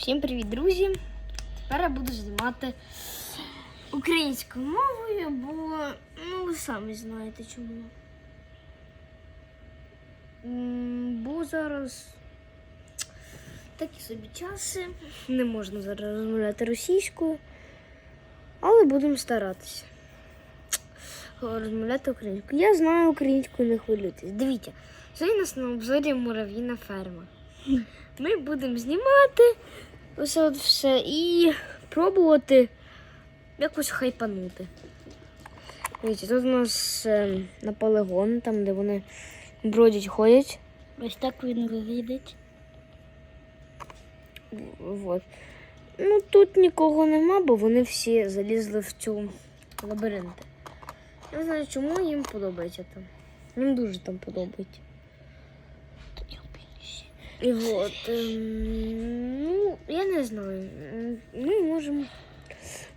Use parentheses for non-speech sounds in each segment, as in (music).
Всім привіт, друзі! Тепер я буду знімати українською мовою, бо ну ви самі знаєте чому. Бо зараз такі собі часи. Не можна зараз розмовляти російською, але будемо старатися розмовляти українською. Я знаю українську, не хвилюйтесь. Дивіться, сьогодні у нас на обзорі мурав'їна ферма. Ми будемо знімати оце от все і пробувати якось хайпанути. Дивіться, тут у нас е, на полигон, там, де вони бродять, ходять. Ось так він виглядить. Вот. Ну тут нікого нема, бо вони всі залізли в цю лабіринти. Я не знаю, чому їм подобається там. Їм дуже там подобається. І от, ем, ну, я не знаю. Ми можемо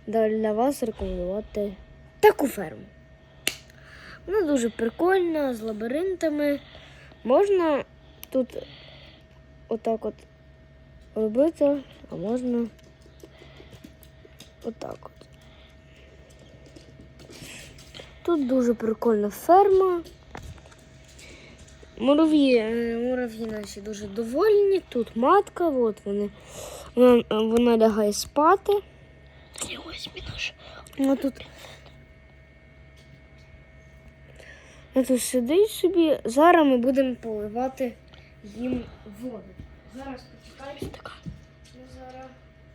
для вас рекомендувати таку ферму. Вона дуже прикольна, з лабіринтами. Можна тут отак от робити, а можна отак от. Тут дуже прикольна ферма. Мурав'ї, е, мурав'ї наші дуже довольні. Тут матка, от вони. Вона, вона лягає спати. І ось. Вона тут. Вона тут сидить собі. Зараз ми будемо поливати їм воду. Зараз почекайте. Ми зараз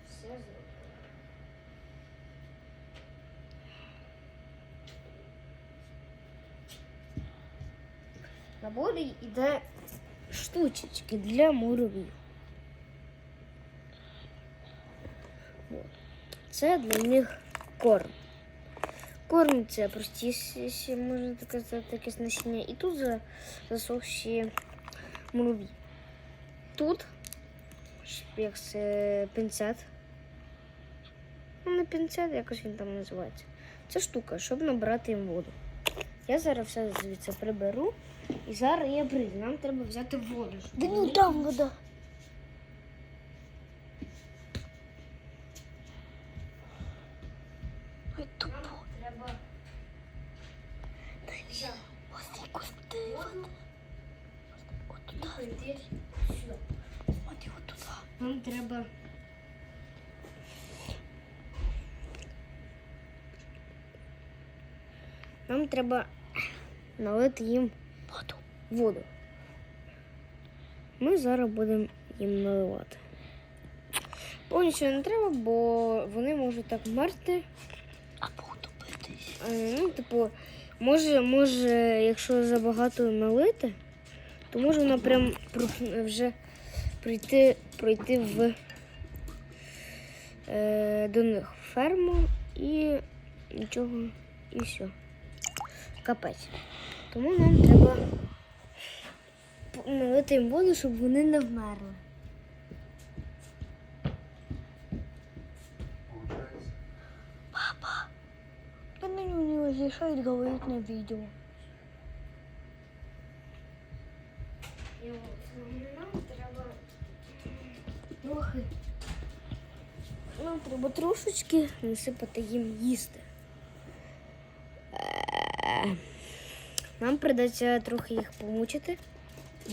все зробимо. Наборі йде штучечки для муравів. Це для них корм. Корм це простіші, можна так сказати, якесь насіння. І тут за- засохші мураві. Тут як це пінцет. Ну, не пінцет, якось він там називається. Це штука, щоб набрати їм воду. Я зараз все звідси приберу. І зараз я прийду. Нам треба взяти воду. щоб Да ну вони- там вода. Ой, тупо. Нам треба взяти Ось якось ти. воду От і туди. прийти сюди. От і от туди. Нам треба. Нам треба налити їм Воду. Ми зараз будемо їм наливати. Повністю не треба, бо вони можуть так мерти. Або утопитись. Е, Ну, типу, може, може, якщо забагато налити, то може вона прям вже прийти, пройти в е, до них ферму і нічого, і все. Капець. Тому нам треба налити їм воду, щоб вони не вмерли. На нього не разрешают говорить на трохи. Нам треба трошечки насипати їм їсти. Е, Нам придеться трохи їх помучити,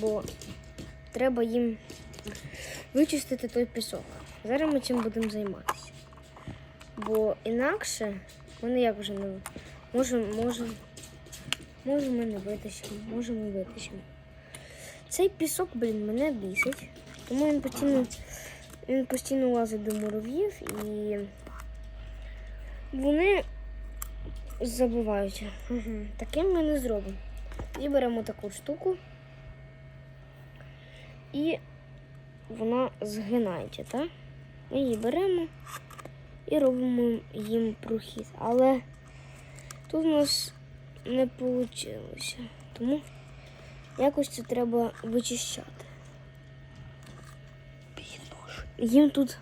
бо треба їм вичистити той пісок. Зараз ми цим будемо займатися. Бо інакше вони як вже не можемо, можемо, можемо не витащимо, можемо витащимо. Цей пісок, блін, мене бісить. Тому він постійно, він постійно лазить до мурав'їв і вони забуваються. Угу. Таким ми не зробимо. І беремо таку штуку. І вона згинається, так? Ми її беремо і робимо їм прохід. Але тут у нас не вийшло. Тому Якось це треба вичищати. Їм тут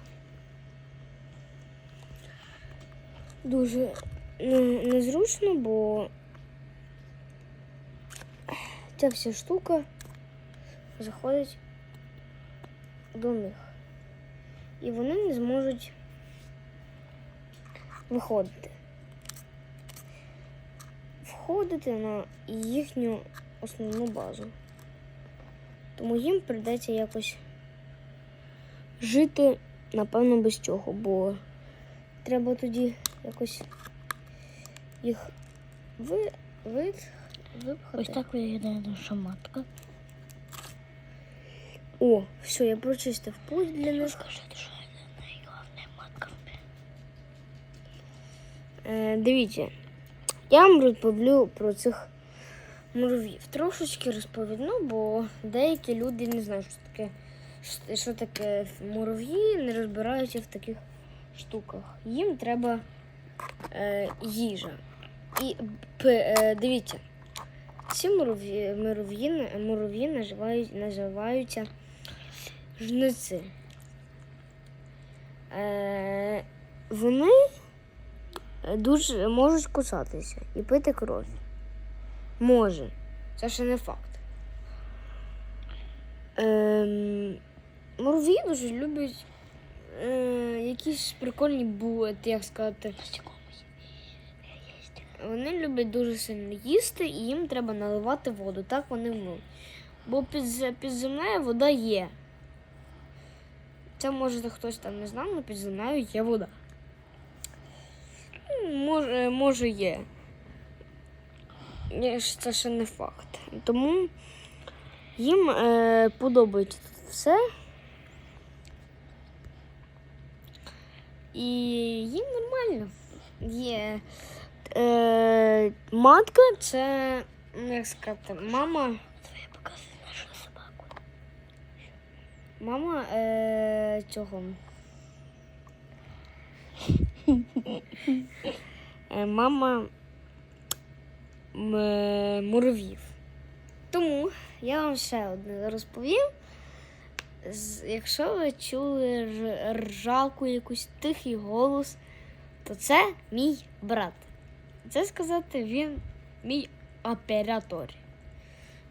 дуже незручно, бо ця вся штука заходить до них. і вони не зможуть виходити. Входити на їхню основну базу. Тому їм прийдеться якось жити, напевно, без цього, бо треба тоді якось їх ви, випхати. Ось так виглядає наша матка. О, все, я прочистив путь для матка. Е, дивіться, я вам розповів про цих муравів. Трошечки розповідно, бо деякі люди не знають, що таке, що- таке мурав'ї, не розбираються в таких штуках. Їм треба е, їжа. І п- е, дивіться, ці мурав'ї називають, називаються жниці. Е, вони дуже можуть кусатися і пити кров. Може. Це ще не факт. Ем, мурав'ї дуже люблять е, якісь прикольні буети, як сказати. Вони люблять дуже сильно їсти і їм треба наливати воду. Так вони вміють. Бо під, під землею вода є. Це може хтось там не знав, але під є вода. Може, може є. Це ще не факт. Тому їм е, подобається тут все. І їм нормально. Є. Е, матка це, як сказати, мама. Мама е, цього. Е, мама е, муравів. Тому я вам ще одне розповім. Якщо ви чули р- ржаку, якусь тихий голос, то це мій брат. Це сказати, він мій оператор.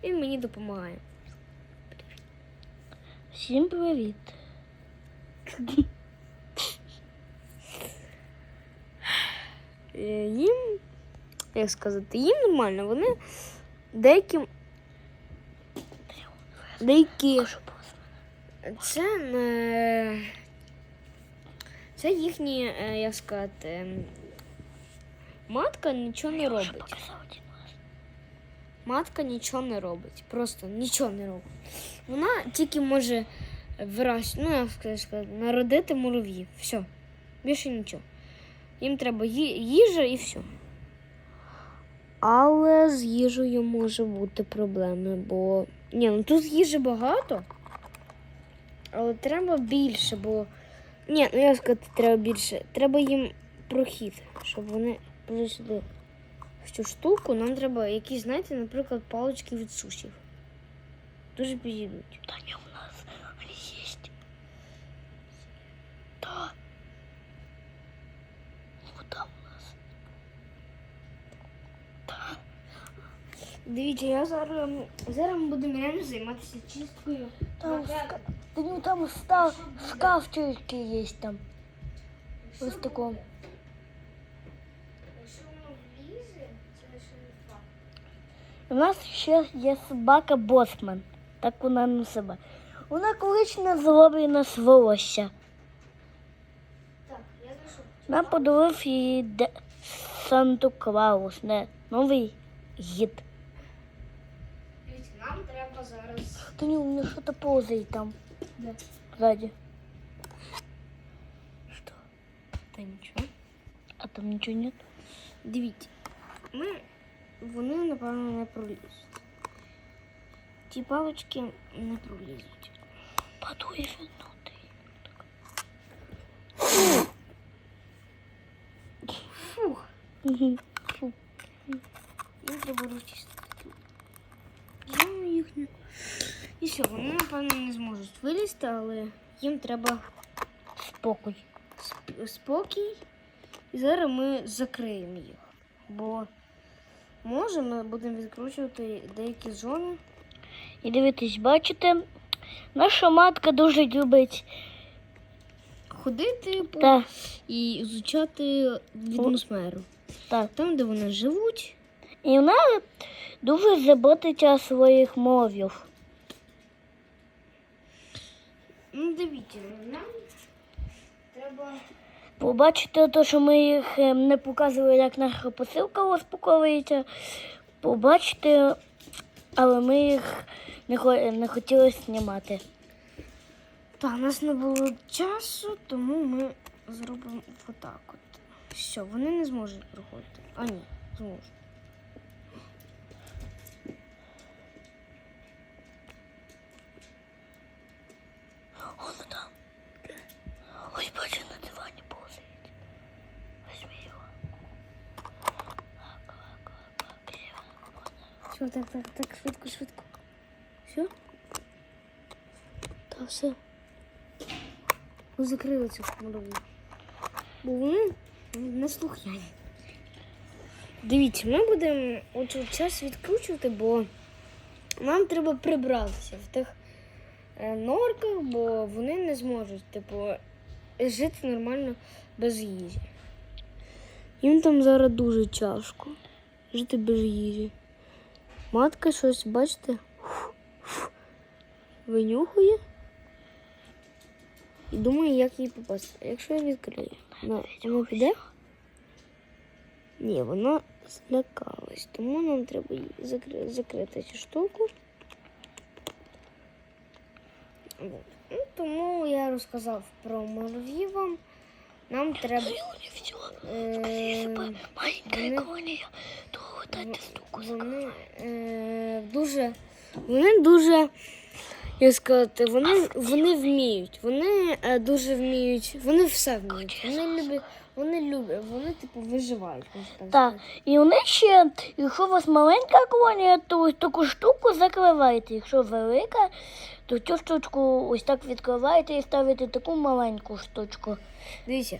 Він мені допомагає. Всім привіт. Е, їм, як сказати, їм нормально, вони деякі. Деякі. Це не. Це їхні, е, як сказати, матка нічого не робить. Матка нічого не робить. Просто нічого не робить. Вона тільки може вирощ... ну, як сказати, народити мурав'їв. Все. Більше нічого. Їм треба їжа і все. Але з їжею може бути проблеми, бо. Ні, ну тут їжі багато. Але треба більше, бо. Ні, ну як сказати, треба більше. Треба їм прохід, щоб вони прийшли в цю штуку. Нам треба якісь, знаєте, наприклад, палички від сушів. Дуже підійдуть. Да не у нас. Они есть. Да. Вот там у нас. Дивіться, я зараз, зараз ми будемо реально займатися чисткою. Там, ска... ну там став... шкафчики есть там. Ось таком. У нас ще є собака Босман. Так вона не себе. Вона колись не зробить нас волосся. Так, я знайшов. Нам подарував її де... Санту Клаус, не новий гід. Дивіться, нам треба зараз. Та ні, у мене щось повзає там. Де? Сзади. Что? Та нічого. А там ничего нет? Дивіться, ми, вони, напевно, не пролізуть. Ті палички не пролізуть. Подуй винутый. Фух, Фу. їм треба розчистити. Зону їхню. І все, вони, напевно, не зможуть вилізти, але їм треба Спокой. сп- спокій. І зараз ми закриємо їх. Бо може ми будемо відкручувати деякі зони. І дивитесь, бачите, наша матка дуже любить ходити по Так, і ізучати атмосферу. так. Там, де вони живуть. І вона дуже заботиться своїх мовів. Ну, дивіться, нам треба. Побачите те, що ми їх е, не показували, як наша посилка розпаковується. Побачите, але ми їх не, не хотіли знімати. Так, у нас не було часу, тому ми зробимо отак от. Все, вони не зможуть проходити. А ні, зможуть. Воно там. Ось бачу на дивані повзають. Візьми його. Все, так, так, швидко, швидко. Все? Та все. Ви закрили цю мураву. Бо вони не слухняні. Дивіться, ми будемо оцю час відкручувати, бо нам треба прибратися в тих е, норках, бо вони не зможуть, типу, жити нормально без їжі. Їм там зараз дуже тяжко жити без їжі. Матка щось, бачите, винюхує і думає, як їй попасти. А якщо я відкрию, вона, піде? Ні, вона злякалась, тому нам треба її закри- закрити цю штуку. Ну, тому я розказав про мурав'їв вам. Нам треба. Е, вони- колонія, то дайте штуку вони е, дуже, вони дуже, як сказати, вони, вони вміють. Вони е, дуже вміють, вони все вміють. Вони люблять, вони люблять, вони типу виживають. так Так, і вони ще, якщо у вас маленька колонія, то ось таку штуку закриваєте. Якщо велика, то цю штучку ось так відкриваєте і ставите таку маленьку штучку. Дивіться,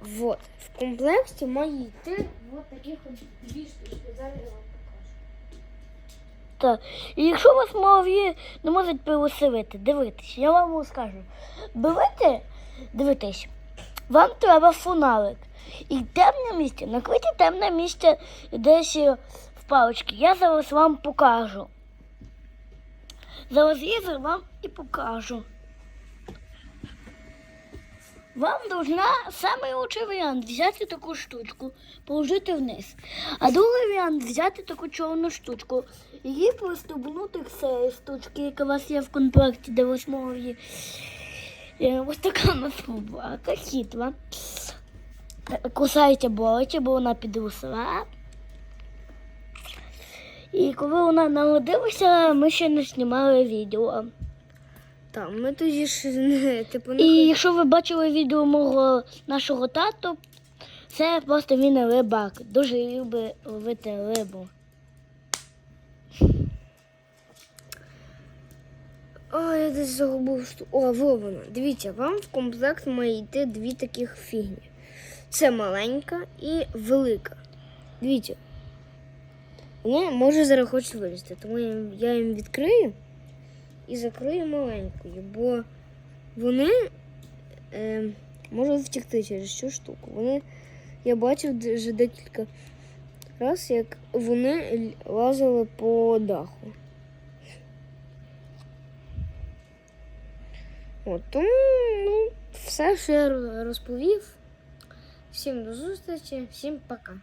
вот, в комплекті має йти от таких от дві штучки. Зараз я вам покажу. Так. І якщо вас мові не можуть переселити, дивитись, я вам розкажу. Берете, дивитесь, вам треба фоналик. І темне місце, накрийте темне місце десь в паличці. Я зараз вам покажу. Зараз я зараз вам і покажу. Вам должна самий лучший варіант взяти таку штучку, положити вниз. А другий варіант взяти таку чорну штучку. Її пристебнути к цієї штучки, яка у вас є в комплекті до восьмої. Е, Ось така у нас собака, хитра. Е, боляче, бо вона підросла. І коли вона народилася, ми ще не знімали відео. Так, ми тоді ж (laughs) не типу не І якщо ви бачили відео мого нашого тату, це просто він рибак. Дуже любить ловити рибу. О, я десь загубив. О, во воно. Дивіться, вам в комплект має йти дві таких фігні. Це маленька і велика. Дивіться. Вони може зараз хочуть вилізти, тому я їм відкрию і закрию маленькою, бо вони е, можуть втекти через цю штуку. Вони, я бачив вже декілька разів, як вони лазили по даху. От, тому ну, все, що я розповів. Всім до зустрічі, всім пока.